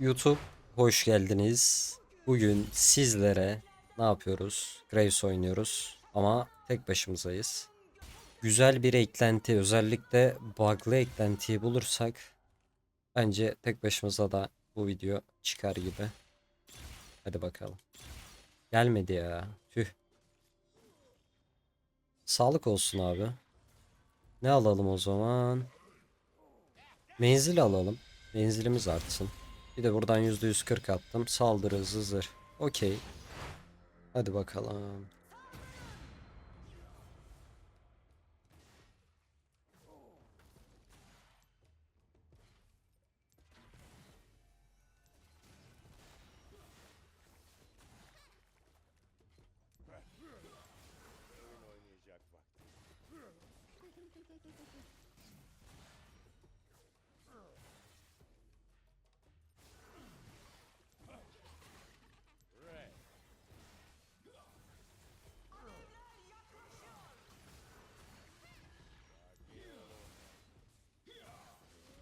YouTube hoş geldiniz. Bugün sizlere ne yapıyoruz? Graves oynuyoruz ama tek başımızayız. Güzel bir eklenti özellikle bug'lı eklentiyi bulursak bence tek başımıza da bu video çıkar gibi. Hadi bakalım. Gelmedi ya. Tüh. Sağlık olsun abi. Ne alalım o zaman? Menzil alalım. Menzilimiz artsın. Bir de buradan %140 attım. Saldırı hızı zırh. Okey. Hadi bakalım.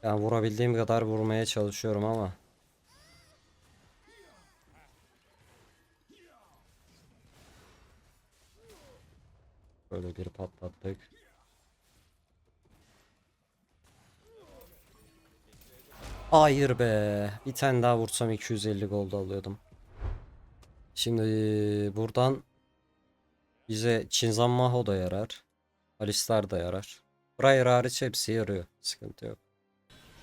Ben vurabildiğim kadar vurmaya çalışıyorum ama. Böyle bir patlattık. Hayır be. Bir tane daha vursam 250 gold alıyordum. Şimdi buradan bize Çinzan Maho da yarar. Alistar da yarar. Briar hariç hepsi yarıyor. Sıkıntı yok.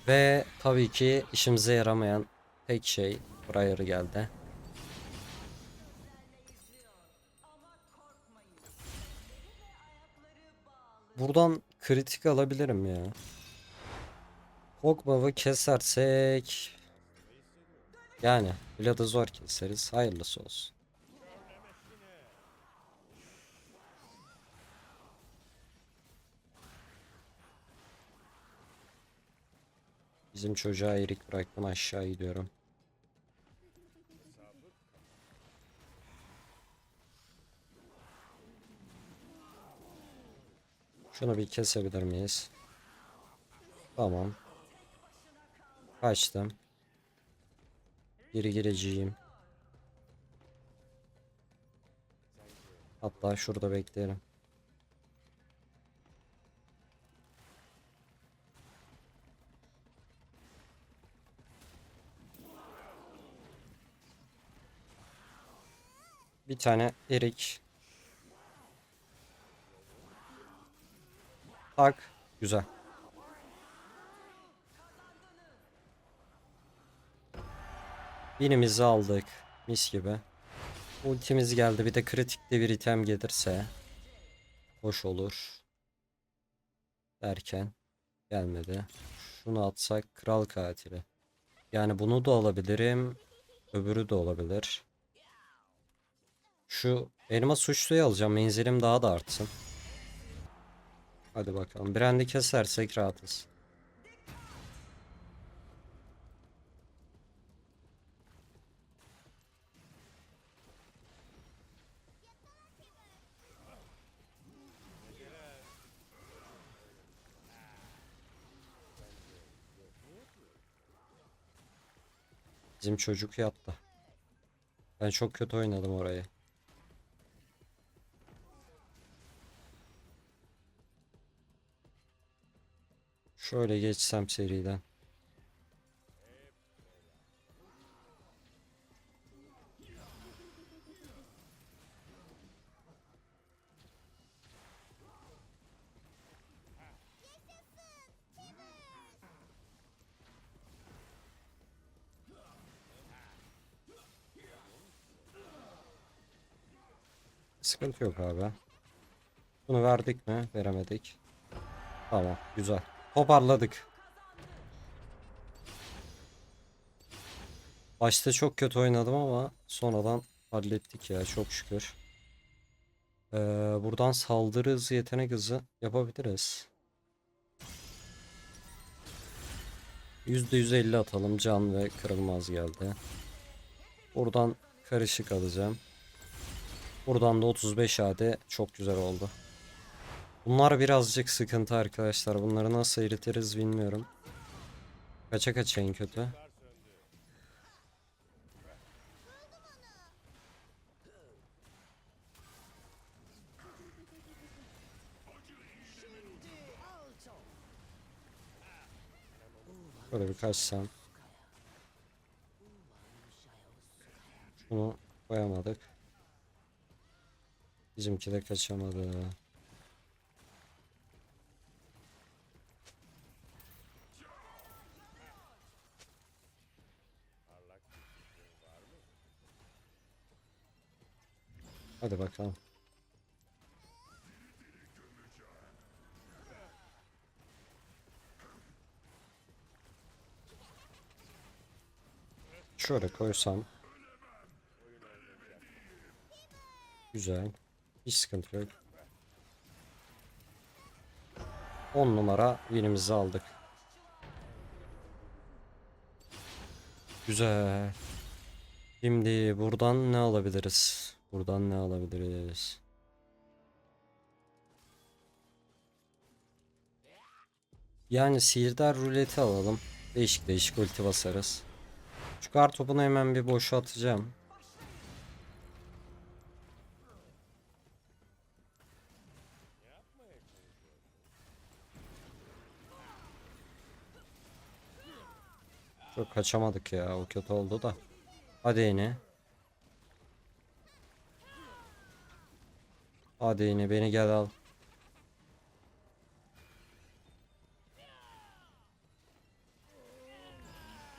Ve tabii ki işimize yaramayan tek şey Briar geldi. Buradan kritik alabilirim ya. Hogbav'ı kesersek yani Vlad'ı zor keseriz. Hayırlısı olsun. Bizim çocuğa erik bıraktım aşağı gidiyorum. Şunu bir kesebilir miyiz? Tamam. Kaçtım. Geri gireceğim. Hatta şurada bekleyelim. Bir tane erik. Tak. Güzel. Binimizi aldık. Mis gibi. Ultimiz geldi. Bir de kritikli bir item gelirse. Hoş olur. Derken. Gelmedi. Şunu atsak kral katili. Yani bunu da alabilirim. Öbürü de olabilir. Şu elma suçluyu alacağım. Menzilim daha da artsın. Hadi bakalım. Brand'i kesersek rahatız. Bizim çocuk yattı. Ben çok kötü oynadım orayı. Şöyle geçsem seriden. Sıkıntı yok abi. Bunu verdik mi? Veremedik. Tamam, güzel. Toparladık. Başta çok kötü oynadım ama sonradan hallettik ya çok şükür. Ee, buradan saldırı hızı, yetenek hızı yapabiliriz. %150 atalım. Can ve kırılmaz geldi. Buradan karışık alacağım. Buradan da 35 AD çok güzel oldu. Bunlar birazcık sıkıntı arkadaşlar. Bunları nasıl eritiriz bilmiyorum. Kaça kaça en kötü. Böyle bir kaçsam. Bunu koyamadık. Bizimki de kaçamadı. Hadi bakalım. Şöyle koysam. Güzel. Hiç sıkıntı yok. 10 numara winimizi aldık. Güzel. Şimdi buradan ne alabiliriz? Buradan ne alabiliriz? Yani sihirdar ruleti alalım. Değişik değişik ulti basarız. Şu kar topunu hemen bir boşa atacağım. Çok kaçamadık ya o kötü oldu da. Hadi yine. Hadi yine beni gel al.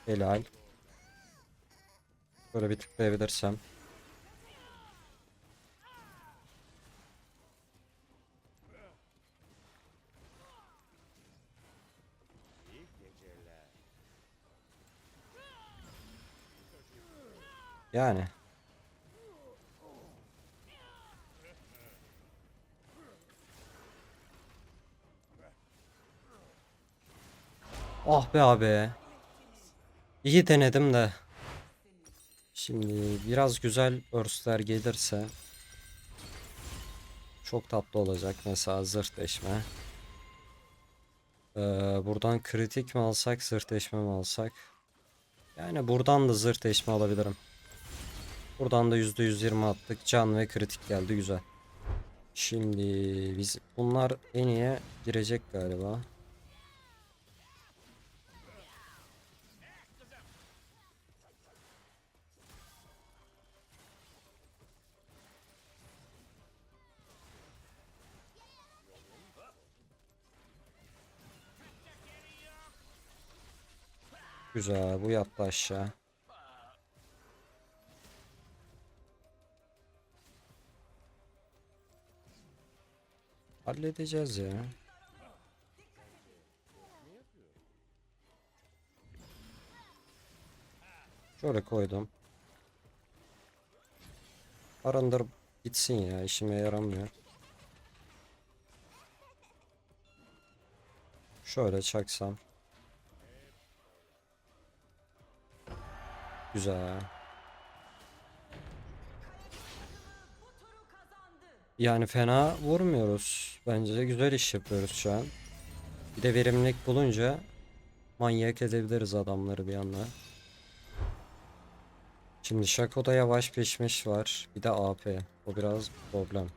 Helal. Böyle bir tıklayabilirsem. Yani. Ah be abi. İyi denedim de. Şimdi biraz güzel örsler gelirse çok tatlı olacak. Mesela zırh deşme. Ee, buradan kritik mi alsak, zırh deşme mi alsak? Yani buradan da zırh deşme alabilirim. Buradan da %120 attık. Can ve kritik geldi güzel. Şimdi biz bunlar en iyiye girecek galiba. Güzel bu yattı aşağı. Halledeceğiz ya. Şöyle koydum. Arındır gitsin ya işime yaramıyor. Şöyle çaksam. Güzel. Yani fena vurmuyoruz. Bence güzel iş yapıyoruz şu an. Bir de verimlilik bulunca manyak edebiliriz adamları bir anda. Şimdi Shaco'da yavaş peşmiş var. Bir de AP. O biraz problem.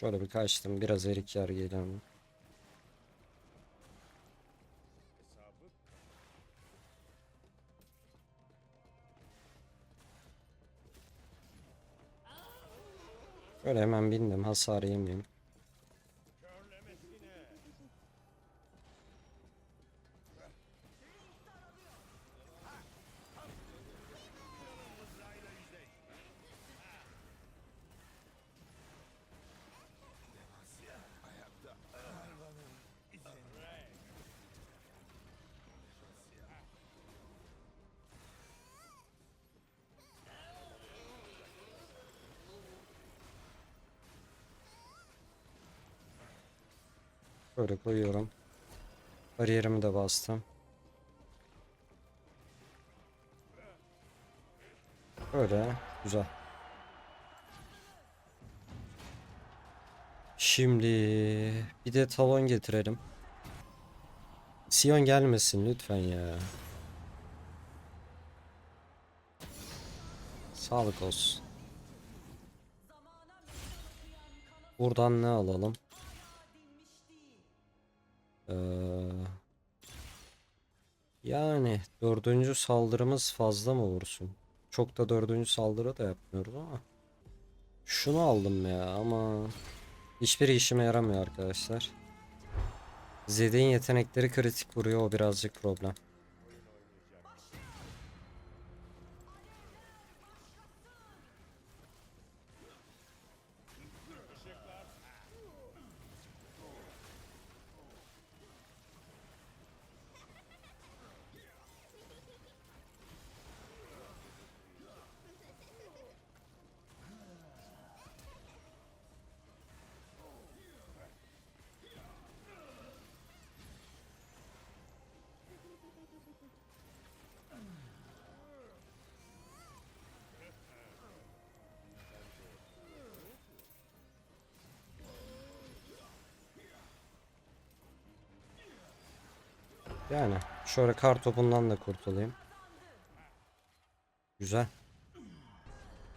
Şöyle bir kaçtım. Biraz erik yer geliyorum. Şöyle hemen bindim. Hasar yemeyeyim. Böyle koyuyorum. Bariyerimi de bastım. Böyle güzel. Şimdi bir de talon getirelim. Sion gelmesin lütfen ya. Sağlık olsun. Buradan ne alalım? Ee, yani dördüncü saldırımız fazla mı vursun? Çok da dördüncü saldırı da yapmıyoruz ama. Şunu aldım ya ama hiçbir işime yaramıyor arkadaşlar. Zed'in yetenekleri kritik vuruyor o birazcık problem. Yani şöyle kar topundan da kurtulayım. Güzel.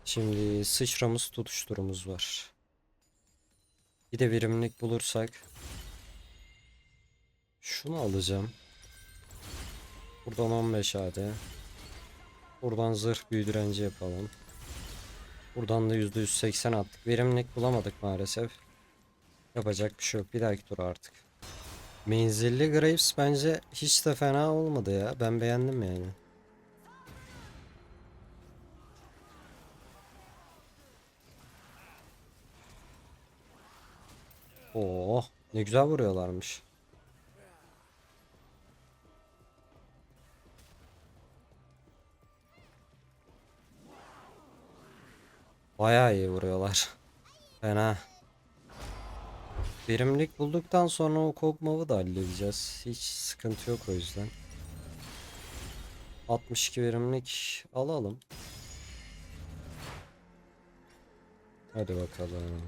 Şimdi sıçramız tutuşturumuz var. Bir de verimlilik bulursak. Şunu alacağım. Buradan 15 AD. Buradan zırh büyü direnci yapalım. Buradan da %180 attık. Verimlilik bulamadık maalesef. Yapacak bir şey yok. Bir dahaki tur artık. Menzilli Graves bence hiç de fena olmadı ya. Ben beğendim yani. Oo, ne güzel vuruyorlarmış. Bayağı iyi vuruyorlar. Fena. Verimlilik bulduktan sonra o kopmavı da halledeceğiz. Hiç sıkıntı yok o yüzden. 62 verimlilik alalım. Hadi bakalım.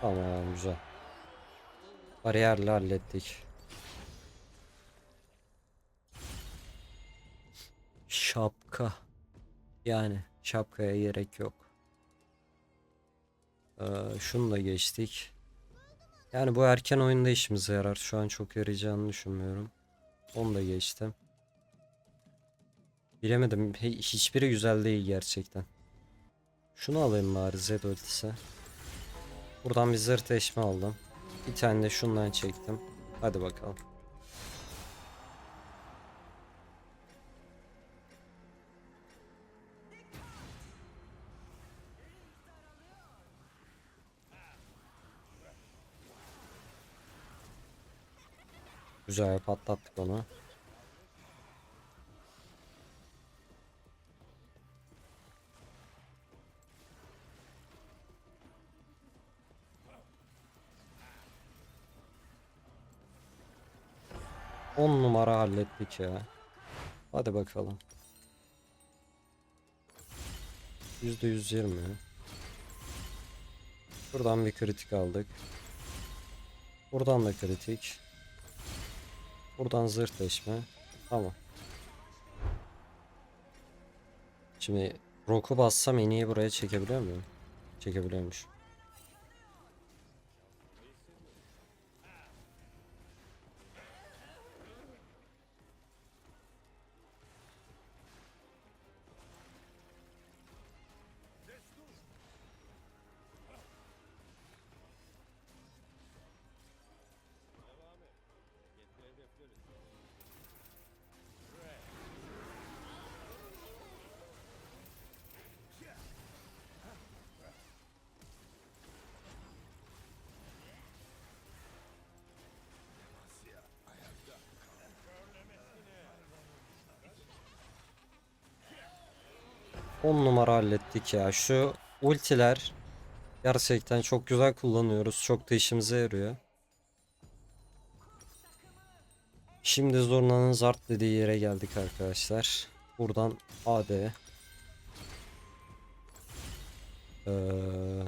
Tamam güzel. Bariyerle hallettik. Şapka. Yani şapkaya gerek yok. Ee, şunu da geçtik. Yani bu erken oyunda işimize yarar. Şu an çok yarayacağını düşünmüyorum. Onu da geçtim. Bilemedim. Hiçbiri güzel değil gerçekten. Şunu alayım bari Zed ultisi. Buradan bir zırh teşme aldım. Bir tane de şundan çektim. Hadi bakalım. Güzel patlattık onu. On numara hallettik ya. Hadi bakalım. Yüzde yüz yirmi. Buradan bir kritik aldık. Buradan da kritik. Buradan zırh deşme. Tamam. Şimdi Rock'u bassam iniyi buraya çekebiliyor muyum? Çekebiliyormuş. On numara hallettik ya. Şu ultiler gerçekten çok güzel kullanıyoruz. Çok da işimize yarıyor. Şimdi Zurna'nın zart dediği yere geldik arkadaşlar. Buradan AD. Ee,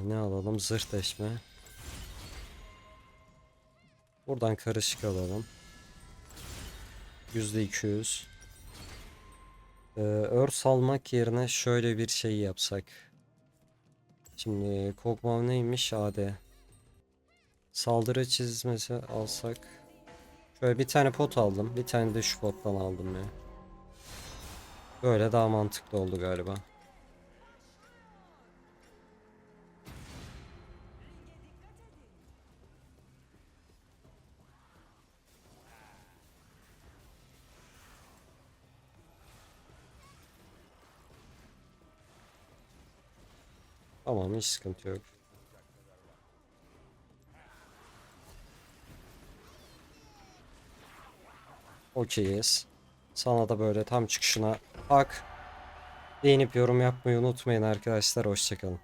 ne alalım? Zırh deşme. Buradan karışık alalım. %200. Ee, örs almak yerine şöyle bir şey yapsak. Şimdi Kog'Maw neymiş? AD. Saldırı çizmesi alsak. Şöyle bir tane pot aldım. Bir tane de şu pottan aldım ya. Böyle daha mantıklı oldu galiba. Tamam hiç sıkıntı yok. Okeyiz. Sana da böyle tam çıkışına hak. Değinip yorum yapmayı unutmayın arkadaşlar. Hoşçakalın.